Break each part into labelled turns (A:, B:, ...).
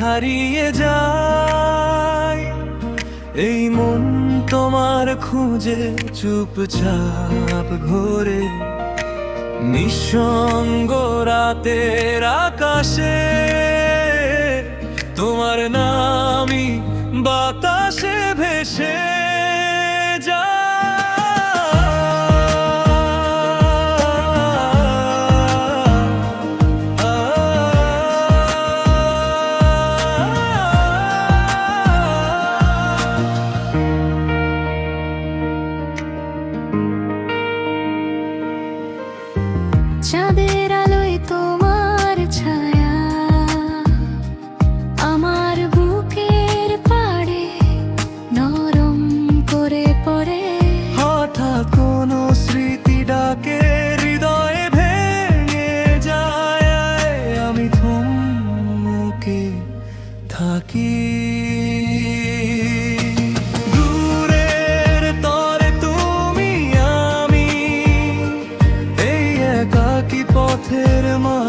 A: হারিয়ে যায়। এই মন তোমার খুঁজে চুপচাপ ঘোরে। নিঃসঙ্গ রাতের আকাশে তোমার নামি বাতাসে ভেসে।
B: চাঁদের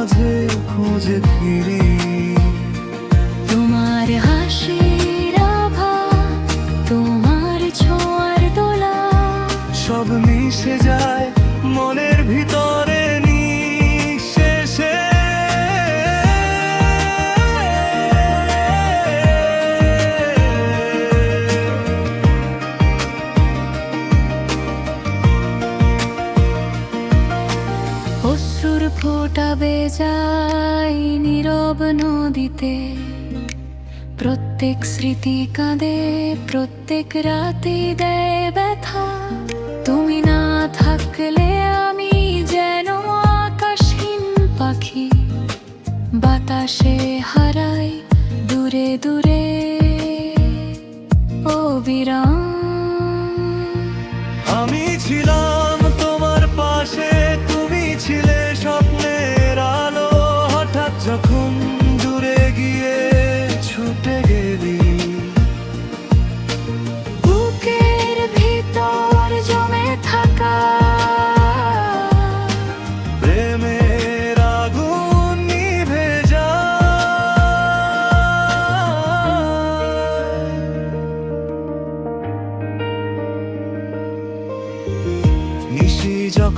A: মাঝে খুঁজে ফিরি।
B: অশ্রুর ফোটাবে যায় নীরব নদীতে। প্রত্যেক স্মৃতি কাঁদে, প্রত্যেক রাতে দেয় ব্যথা। তুমি না থাকলে আমি যেন আকাশহীন পাখি। বাতাসে হারাই দূরে দূরে। ও বিরাম।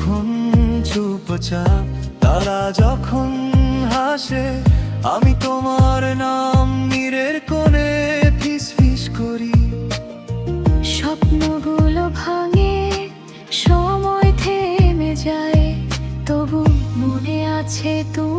A: যখন চুপচাপ, তারা যখন হাসে, আমি তোমার নাম নীরের কোণে ফিস ফিস করি।
B: স্বপ্নগুলো ভাঙে, সময় থেমে যায়, তবু মনে আছে তুমি